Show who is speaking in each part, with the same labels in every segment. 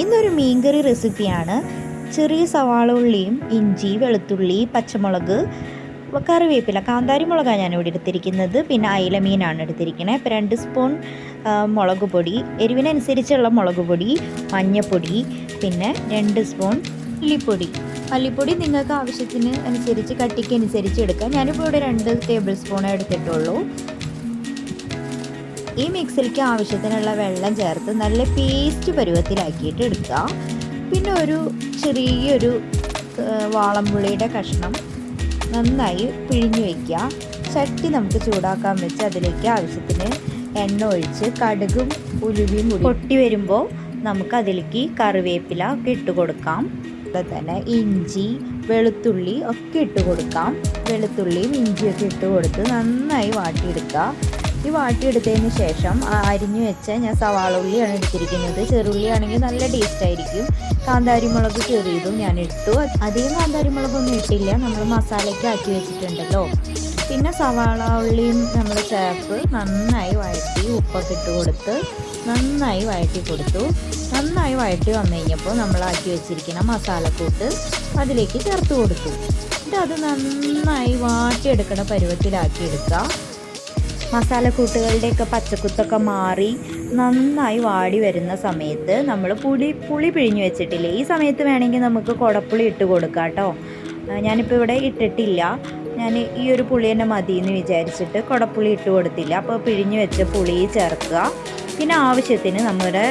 Speaker 1: ഇന്നൊരു മീൻകറി റെസിപ്പിയാണ്. ചെറിയ സവാള ഉള്ളിയും ഇഞ്ചി വെളുത്തുള്ളി പച്ചമുളക് കറിവേപ്പില കാന്താരി മുളകാണ് ഞാൻ ഇവിടെ എടുത്തിരിക്കുന്നത്. പിന്നെ അയില മീനാണ് എടുത്തിരിക്കുന്നത് ഇപ്പോൾ രണ്ട് സ്പൂൺ മുളക് പൊടി എരിവിനനുസരിച്ചുള്ള മുളക് പൊടി മഞ്ഞൾപ്പൊടി പിന്നെ രണ്ട് സ്പൂൺ ഉള്ളിപ്പൊടി മല്ലിപ്പൊടി നിങ്ങൾക്ക് ആവശ്യത്തിന് അനുസരിച്ച് കട്ടിക്ക് അനുസരിച്ച് എടുക്കാം. ഞാനിപ്പോൾ ഇവിടെ രണ്ട് ടേബിൾ സ്പൂൺ എടുത്തിട്ടുള്ളൂ. ഈ മിക്സിലേക്ക് ആവശ്യത്തിനുള്ള വെള്ളം ചേർത്ത് നല്ല പേസ്റ്റ് പരുവത്തിലാക്കിയിട്ട് എടുക്കുക. പിന്നെ ഒരു ചെറിയൊരു വാളമ്പുള്ളിയുടെ കഷ്ണം നന്നായി പിഴിഞ്ഞു വയ്ക്കുക ചട്ടി നമുക്ക് ചൂടാക്കാൻ വെച്ച് അതിലേക്ക് ആവശ്യത്തിന് എണ്ണ ഒഴിച്ച് കടുകും ഉലുവയും പൊട്ടി വരുമ്പോൾ നമുക്ക് അതിലേക്ക് കറിവേപ്പില ഒക്കെ ഇട്ട് കൊടുക്കാം. അതുപോലെ തന്നെ ഇഞ്ചി വെളുത്തുള്ളി ഒക്കെ ഇട്ട് കൊടുക്കാം. വെളുത്തുള്ളിയും ഇഞ്ചിയൊക്കെ ഇട്ട് കൊടുത്ത് നന്നായി വാട്ടിയെടുക്കുക. ഈ വാട്ടിയെടുത്തതിന് ശേഷം അരിഞ്ഞു വെച്ച ഞാൻ സവാള ഉള്ളിയാണ് എടുത്തിരിക്കുന്നത്. ചെറുള്ളിയാണെങ്കിൽ നല്ല ടേസ്റ്റ് ആയിരിക്കും. കാന്താരി മുളക് ചെറിയതും ഞാൻ ഇട്ടു അധികം കാന്താരി മുളകൊന്നും ഇട്ടില്ല. നമ്മൾ മസാലയ്ക്ക് ആക്കി വെച്ചിട്ടുണ്ടല്ലോ. പിന്നെ സവാള ഉള്ളിയും നമ്മൾ ചേർത്ത് നന്നായി വഴറ്റി ഉപ്പൊക്കെ ഇട്ട് കൊടുത്ത് നന്നായി വഴറ്റി കൊടുത്തു. നന്നായി വഴറ്റി വന്നു കഴിഞ്ഞപ്പോൾ നമ്മൾ ആക്കി വെച്ചിരിക്കുന്ന മസാലക്കൂട്ട് അതിലേക്ക് ചേർത്ത് കൊടുത്തു. എന്നിട്ട് അത് നന്നായി വാട്ടിയെടുക്കണ പരുവത്തിലാക്കി എടുക്കുക. മസാലക്കൂട്ടുകളുടെയൊക്കെ പച്ചക്കുത്തൊക്കെ മാറി നന്നായി വാടി വരുന്ന സമയത്ത് നമ്മൾ പുളി പുളി പിഴിഞ്ഞ് വെച്ചിട്ടില്ലേ? ഈ സമയത്ത് വേണമെങ്കിൽ നമുക്ക് കുടപ്പുളി ഇട്ട് കൊടുക്കാം കേട്ടോ. ഞാനിപ്പോൾ ഇവിടെ ഇട്ടിട്ടില്ല. ഞാൻ ഈ ഒരു പുളി തന്നെ മതി എന്ന് വിചാരിച്ചിട്ട് കുടപ്പുളി ഇട്ട് കൊടുത്തില്ല. അപ്പോൾ പിഴിഞ്ഞ് വെച്ച പുളി ചേർക്കുക. പിന്നെ ആവശ്യത്തിന് നമ്മുടെ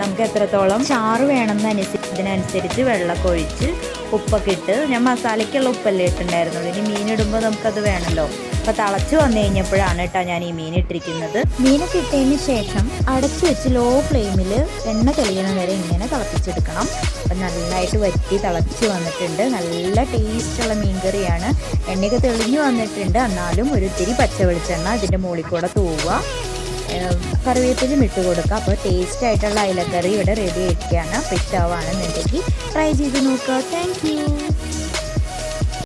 Speaker 1: നമുക്ക് എത്രത്തോളം ചാറ് വേണമെന്നനുസരിച്ച് ഇതിനനുസരിച്ച് വെള്ളമൊക്കെ ഒഴിച്ച് ഉപ്പൊക്കെ ഇട്ട് ഞാൻ മസാലയ്ക്കുള്ള ഉപ്പല്ലേ ഇട്ടുണ്ടായിരുന്നുള്ളൂ ഇനി മീൻ ഇടുമ്പോൾ നമുക്കത് വേണമല്ലോ. അപ്പോൾ തിളച്ച് വന്നു കഴിഞ്ഞപ്പോഴാണ് കേട്ടോ ഞാൻ ഈ മീൻ ഇട്ടിരിക്കുന്നത്. മീൻ ഇട്ടതിന് ശേഷം അടച്ചു വെച്ച് ലോ ഫ്ലെയിമിൽ എണ്ണ തെളിയണ വരെ ഇങ്ങനെ തിളപ്പിച്ചെടുക്കണം. അപ്പം നന്നായിട്ട് വറ്റി തിളച്ച് വന്നിട്ടുണ്ട്. നല്ല ടേസ്റ്റുള്ള മീൻ കറിയാണ്. എണ്ണയൊക്കെ തെളിഞ്ഞു വന്നിട്ടുണ്ട്. എന്നാലും ഒരു ഇത്തിരി പച്ച വെളിച്ചെണ്ണ അതിന്റെ മുകളിൽ കൂടെ തൂവുക. കറിവേപ്പിലും ഇട്ട് കൊടുക്കുക. അപ്പോൾ ടേസ്റ്റ് ആയിട്ടുള്ള അയിലക്കറി ഇവിടെ റെഡി ആയിരിക്കുകയാണ്. അപ്പോൾ ഇഷ്ടമാണെന്നുണ്ടെങ്കിൽ ട്രൈ ചെയ്ത് നോക്കുക. താങ്ക്